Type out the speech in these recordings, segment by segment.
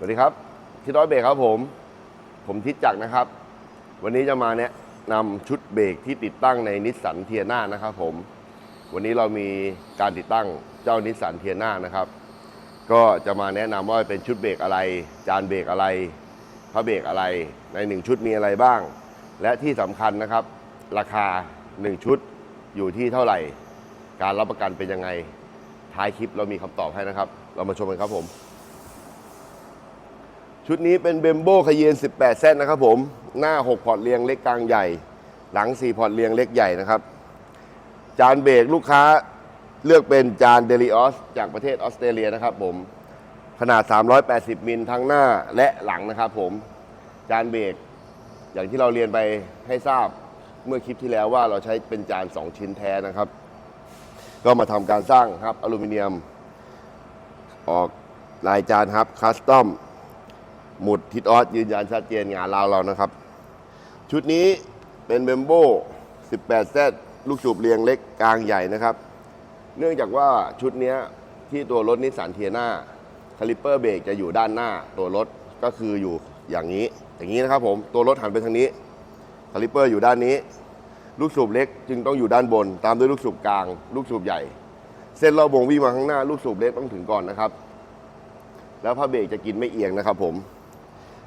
สวัสดีครับทิศร้อยเบรกครับผม ผมทิศจักรนะครับ วันนี้จะมาแนะนำชุดเบรกที่ติดตั้งในนิสสันเทียนานะครับผม วันนี้เรามีการติดตั้งเจ้านิสสันเทียนานะครับ ก็จะมาแนะนำว่าเป็นชุดเบรกอะไร จานเบรกอะไรพระเบรกอะไร ในหนึ่งชุดมีอะไรบ้าง และที่สำคัญนะครับ ราคาหนึ่งชุดอยู่ที่เท่าไหร่ การรับประกันเป็นยังไง ท้ายคลิปเรามีคำตอบให้นะครับ เรามาชมกันครับผม ชุดนี้เป็นเบมโบคเยน 18 เส้นนะครับผม หน้า 6 พอร์ตเรียงเล็กกลางใหญ่ หลัง 4 พอร์ตเรียงเล็กใหญ่นะครับ จานเบรกลูกค้าเลือกเป็นจานเดลิออสจากประเทศออสเตรเลียนะครับผม ขนาด 380 มิลทั้งหน้าและหลังนะครับผม จานเบรกอย่างที่เราเรียนไปให้ทราบเมื่อคลิปที่แล้วว่าเราใช้เป็นจาน 2 ชิ้นแท้นะครับ ก็มาทำการสร้างครับอลูมิเนียม ออกลายจานครับคัสตอม หมุดทิศออสยืนยันชัดเจนงานเราเรานะครับ ชุดนี้เป็นเบมโบ18เซตลูกสูบเรียงเล็กกลางใหญ่นะครับ เนื่องจากว่าชุดนี้ที่ตัวรถนิสสันเทียนาคาลิปเปอร์เบรกจะอยู่ด้านหน้าตัวรถก็คืออยู่อย่างนี้ อย่างนี้นะครับผมตัวรถหันไปทางนี้คาลิปเปอร์อยู่ด้านนี้ ลูกสูบเล็กจึงต้องอยู่ด้านบน ตามด้วยลูกสูบกลาง ลูกสูบใหญ่ เส้นรอบวงวิ่งมาข้างหน้า ลูกสูบเล็กต้องถึงก่อนนะครับ แล้วผ้าเบรกจะกินไม่เอียงนะครับผม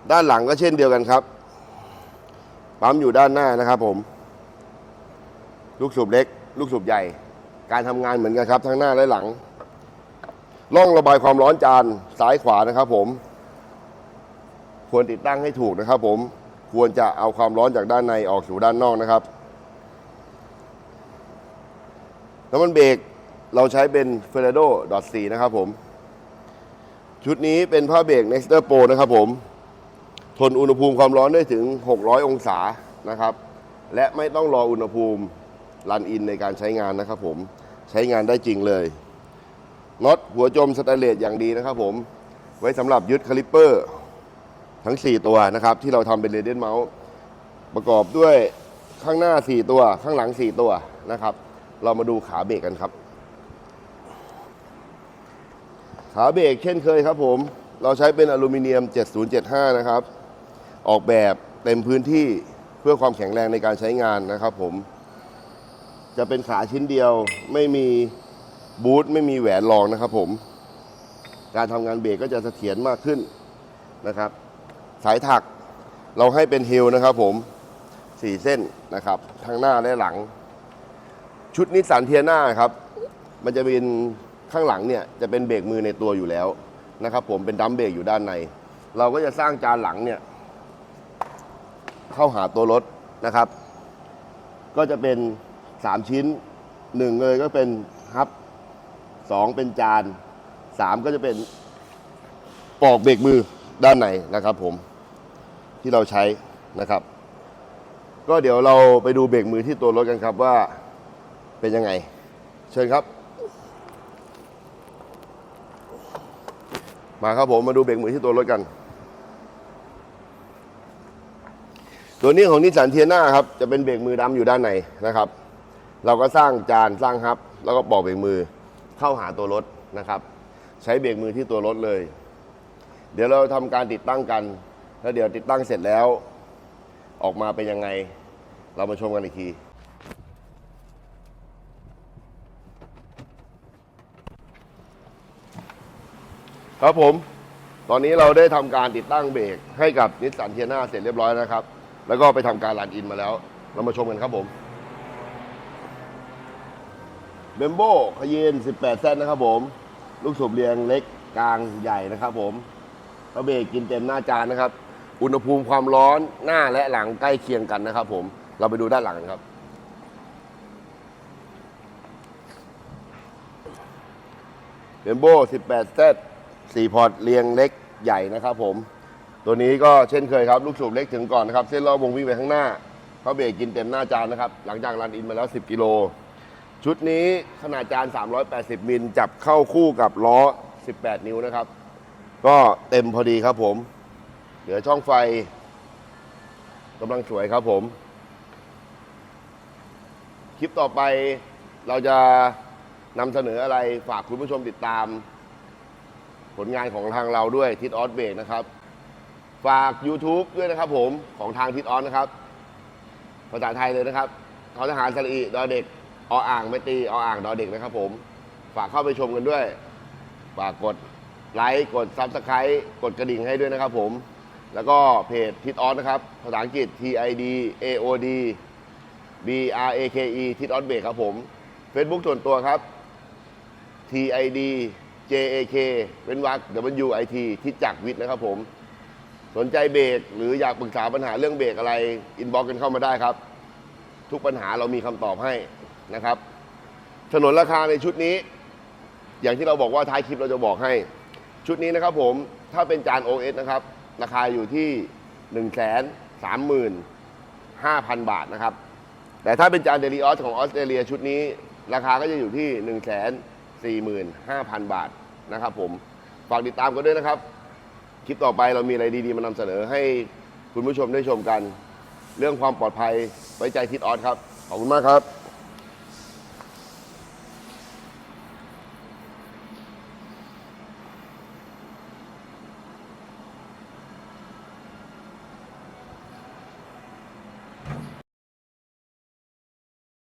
ด้านหลังก็เช่นเดียวกันครับปั๊มอยู่ด้านหน้านะครับผม ลูกสูบเล็ก ลูกสูบใหญ่ การทำงานเหมือนกันครับ ทั้งหน้าและหลังร่องระบายความร้อนจานซ้ายขวานะครับ ผม ควรติดตั้งให้ถูกนะครับ ผมควรจะเอาความร้อนจากด้านในออกสู่ด้านนอกนะครับน้ำมันเบรกเราใช้เป็น f e r r a d o .4 นะครับผม ชุดนี้เป็นผ้าเบรก Nexter Pro นะครับผม ทนอุณหภูมิความร้อนได้ถึง 600 องศานะครับ และไม่ต้องรออุณหภูมิรันอินในการใช้งานนะครับผมใช้งานได้จริงเลยน็อตหัวจมสแตนเลสอย่างดีนะครับผมไว้สำหรับยึดคาลิปเปอร์ ทั้ง 4 ตัวนะครับ ที่เราทำเป็นเรเดนเมาส์ประกอบด้วยข้างหน้า 4 ตัวข้างหลัง 4 ตัวนะครับ เรามาดูขาเบรกกันครับ ขาเบรกเช่นเคยครับผม เราใช้เป็นอลูมิเนียม 7075 นะครับ ออกแบบเต็มพื้นที่เพื่อความแข็งแรงในการใช้งานนะครับผม จะเป็นขาชิ้นเดียวไม่มีบูทไม่มีแหวนรองนะครับผม การทำงานเบรกก็จะเสถียรมากขึ้นนะครับ สายถักเราให้เป็นเฮลนะครับผม4เส้นนะครับ ทั้งหน้าและหลัง ชุดนิสสันเทียนาครับ มันจะเป็นข้างหลังเนี่ยจะเป็นเบรกมือในตัวอยู่แล้วนะครับผมเป็นดัมเบรกอยู่ด้านใน เราก็จะสร้างจานหลังเนี่ย เข้าหาตัวรถนะครับ ก็จะเป็น 3 ชิ้น 1 เลยก็เป็นฮับ 2 เป็นจาน 3 ก็จะเป็นปอกเบรกมือด้านในนะครับผมที่เราใช้นะครับ ก็เดี๋ยวเราไปดูเบรกมือที่ตัวรถกันครับว่าเป็นยังไง เชิญครับ มาครับผมมาดูเบรกมือที่ตัวรถกัน ตัวนี้ของนิสสันเทียนาครับจะเป็นเบรกมือดำอยู่ด้านในนะครับ เราก็สร้างจานสร้างฮับ แล้วก็ปอกเบรกมือเข้าหาตัวรถนะครับ ใช้เบรกมือที่ตัวรถเลย เดี๋ยวเราทำการติดตั้งกัน แล้วเดี๋ยวติดตั้งเสร็จแล้ว ออกมาเป็นยังไง เรามาชมกันอีกทีครับผม ตอนนี้เราได้ทำการติดตั้งเบรกให้กับนิสสันเทียนาเสร็จเรียบร้อยนะครับ แล้วก็ไปทำการรันอินมาแล้ว เรามาชมกันครับผมเบมโบขยีน18 เส้นนะครับผม ลูกสูบเรียงเล็กกลางใหญ่นะครับผมพระเบรกกินเต็มหน้าจานนะครับ อุณหภูมิความร้อนหน้าและหลังใกล้เคียงกันนะครับผม เราไปดูด้านหลังกันครับ เบมโบ18เซต4พอร์ตเรียงเล็กใหญ่นะครับผม ตัวนี้ก็เช่นเคยครับ ลูกสูบเล็กถึงก่อนนะครับ เส้นรอบวงวิ่งไปข้างหน้าเขาเบรกกินเต็มหน้าจานนะครับ หลังจากรันอินมาแล้ว 10 กิโล ชุดนี้ขนาดจาน 380 มิลจับเข้าคู่กับล้อ 18 นิ้วนะครับ ก็เต็มพอดีครับผม เหลือช่องไฟกำลังสวยครับผม คลิปต่อไปเราจะนำเสนออะไรฝากคุณผู้ชมติดตาม ผลงานของทางเราด้วยทิศออสเบรกนะครับ ฝาก YouTube ด้วยนะครับผมของทางทิศออสนะครับ ภาษาไทยเลยนะครับทอทหารสระอีดอเด็กออ่างไม่ตีออ่างดอเด็กนะครับผม ฝากเข้าไปชมกันด้วย ฝากกดไลค์กดซับสไครต์กดกระดิ่งให้ด้วยนะครับผม แล้วก็เพจทิศออสนะครับ ภาษาอังกฤษ T I D A O D B R A K E ทิศออสเบรกครับผม Facebook ส่วนตัวครับ T I D J A K เป็นวัก W I T ทิศจักรวิทย์นะครับผม สนใจเบรกหรืออยากปรึกษาปัญหาเรื่องเบรกอะไรอินบ็อกกันเข้ามาได้ครับ ทุกปัญหาเรามีคำตอบให้นะครับ ถนนราคาในชุดนี้ อย่างที่เราบอกว่าท้ายคลิปเราจะบอกให้ ชุดนี้นะครับผมถ้าเป็นจาน OS นะครับ ราคาอยู่ที่ 1 3 5 0 0 0 บาทนะครับ แต่ถ้าเป็นจานเดลิออสของออสเตรเลียชุดนี้ ราคาก็จะอยู่ที่ 1 4 5 0 0 0 บาทนะครับผมฝากติดตามกันด้วยนะครับ คลิปต่อไปเรามีอะไรดีๆ มานำเสนอให้คุณผู้ชมได้ชมกัน เรื่องความปลอดภัยไว้ใจทิศออสครับ ขอบคุณมากครับ